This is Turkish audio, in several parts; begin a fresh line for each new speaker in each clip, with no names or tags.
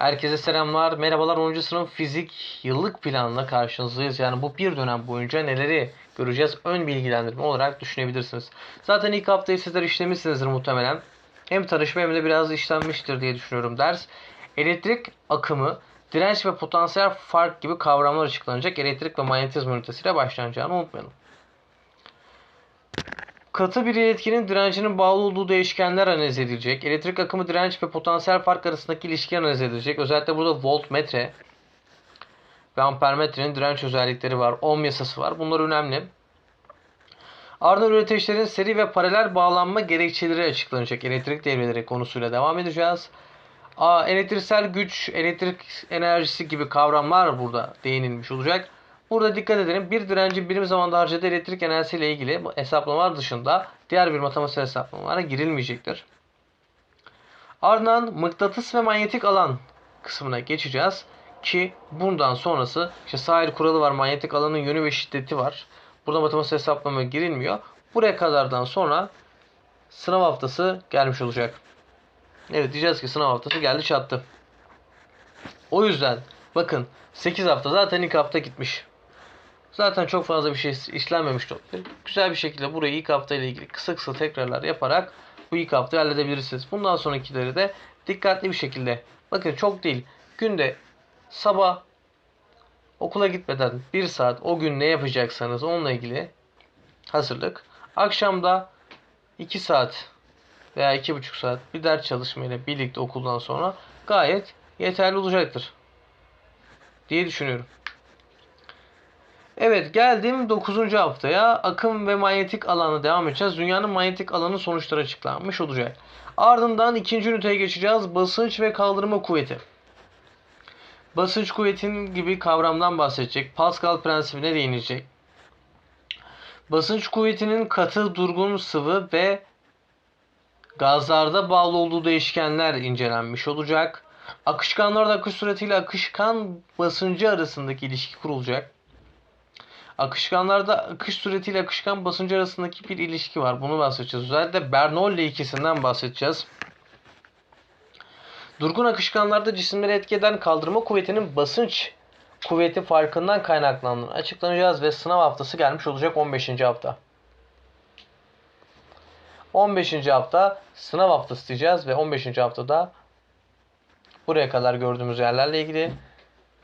Herkese selamlar. Merhabalar 10. sınıf fizik yıllık planla karşınızdayız. Yani bu bir dönem boyunca neleri göreceğiz ön bilgilendirme olarak düşünebilirsiniz. Zaten ilk haftayı sizler işlemişsinizdir muhtemelen. Hem tanışma hem de biraz işlenmiştir diye düşünüyorum ders. Elektrik akımı, direnç ve potansiyel fark gibi kavramlar açıklanacak. Elektrik ve manyetizma ünitesiyle başlanacağını unutmayalım. Katı bir iletkinin direncinin bağlı olduğu değişkenler analiz edilecek. Elektrik akımı, direnç ve potansiyel fark arasındaki ilişki analiz edilecek. Özellikle burada voltmetre ve ampermetrenin direnç özellikleri var. Ohm yasası var. Bunlar önemli. Ardından üreticilerin seri ve paralel bağlanma gerekçeleri açıklanacak. Elektrik devreleri konusuyla devam edeceğiz. Aa, elektriksel güç, elektrik enerjisi gibi kavramlar burada değinilmiş olacak. Burada dikkat edelim. Bir direncin birim zamanda harcadığı elektrik enerjisiyle ilgili hesaplamalar dışında diğer bir matematiksel hesaplamalara girilmeyecektir. Ardından mıknatıs ve manyetik alan kısmına geçeceğiz ki bundan sonrası işte sahil kuralı var, manyetik alanın yönü ve şiddeti var. Burada matematiksel hesaplamaya girilmiyor. Buraya kadardan sonra sınav haftası gelmiş olacak. Evet diyeceğiz ki sınav haftası geldi çattı. O yüzden bakın 8 hafta zaten ilk hafta gitmiş. Zaten çok fazla bir şey işlenmemiş olabilir. Güzel bir şekilde burayı ilk hafta ile ilgili kısa kısa tekrarlar yaparak bu ilk haftayı halledebilirsiniz. Bundan sonrakileri de dikkatli bir şekilde bakın çok değil günde sabah okula gitmeden bir saat o gün ne yapacaksanız onunla ilgili hazırlık. Akşamda 2 saat veya 2,5 saat bir ders çalışmayla birlikte okuldan sonra gayet yeterli olacaktır diye düşünüyorum. Evet geldim 9. haftaya. Akım ve manyetik alanı devam edeceğiz. Dünyanın manyetik alanı sonuçları açıklanmış olacak. Ardından ikinci üniteye geçeceğiz. Basınç ve kaldırma kuvveti. Basınç kuvvetin gibi kavramdan bahsedecek. Pascal prensibine değinecek. Basınç kuvvetinin katı, durgun, sıvı ve gazlarda bağlı olduğu değişkenler incelenmiş olacak. Akışkanlarda akış süratiyle akışkan basıncı arasındaki ilişki kurulacak. Akışkanlarda akış süretiyle akışkan basıncı arasındaki bir ilişki var. Bunu bahsedeceğiz. Özellikle Bernoulli ikisinden bahsedeceğiz. Durgun akışkanlarda cisimleri etki eden kaldırma kuvvetinin basınç kuvveti farkından kaynaklandığını açıklanacağız ve sınav haftası gelmiş olacak 15. hafta. 15. hafta sınav haftası diyeceğiz ve 15. haftada buraya kadar gördüğümüz yerlerle ilgili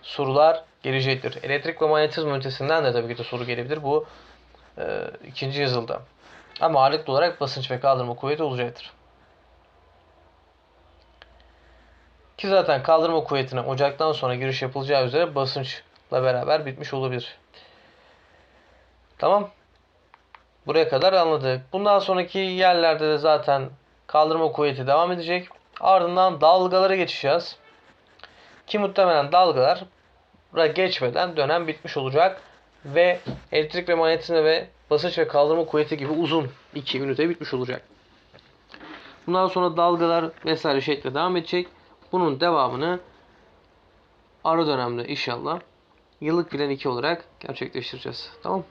sorular gelecektir. Elektrik ve manyetizma ünitesinden de tabii ki de soru gelebilir. Bu e, ikinci yazılda. Ama ağırlıklı olarak basınç ve kaldırma kuvveti olacaktır. Ki zaten kaldırma kuvvetine Ocak'tan sonra giriş yapılacağı üzere basınçla beraber bitmiş olabilir. Tamam. Buraya kadar anladık. Bundan sonraki yerlerde de zaten kaldırma kuvveti devam edecek. Ardından dalgalara geçeceğiz. Ki muhtemelen dalgalar geçmeden dönem bitmiş olacak. Ve elektrik ve manyetizma ve basınç ve kaldırma kuvveti gibi uzun iki ünite bitmiş olacak. Bundan sonra dalgalar vesaire şekilde devam edecek. Bunun devamını ara dönemde inşallah yıllık bilen 2 olarak gerçekleştireceğiz. Tamam.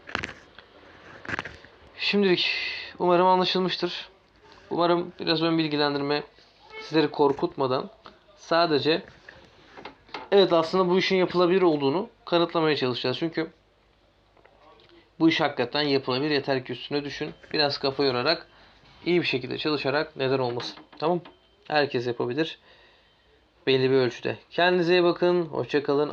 Şimdilik umarım anlaşılmıştır. Umarım biraz ön bilgilendirme sizleri korkutmadan sadece evet aslında bu işin yapılabilir olduğunu kanıtlamaya çalışacağız. Çünkü bu iş hakikaten yapılabilir. Yeter ki üstüne düşün. Biraz kafa yorarak iyi bir şekilde çalışarak neden olmasın. Tamam. Herkes yapabilir. Belli bir ölçüde. Kendinize iyi bakın. Hoşçakalın.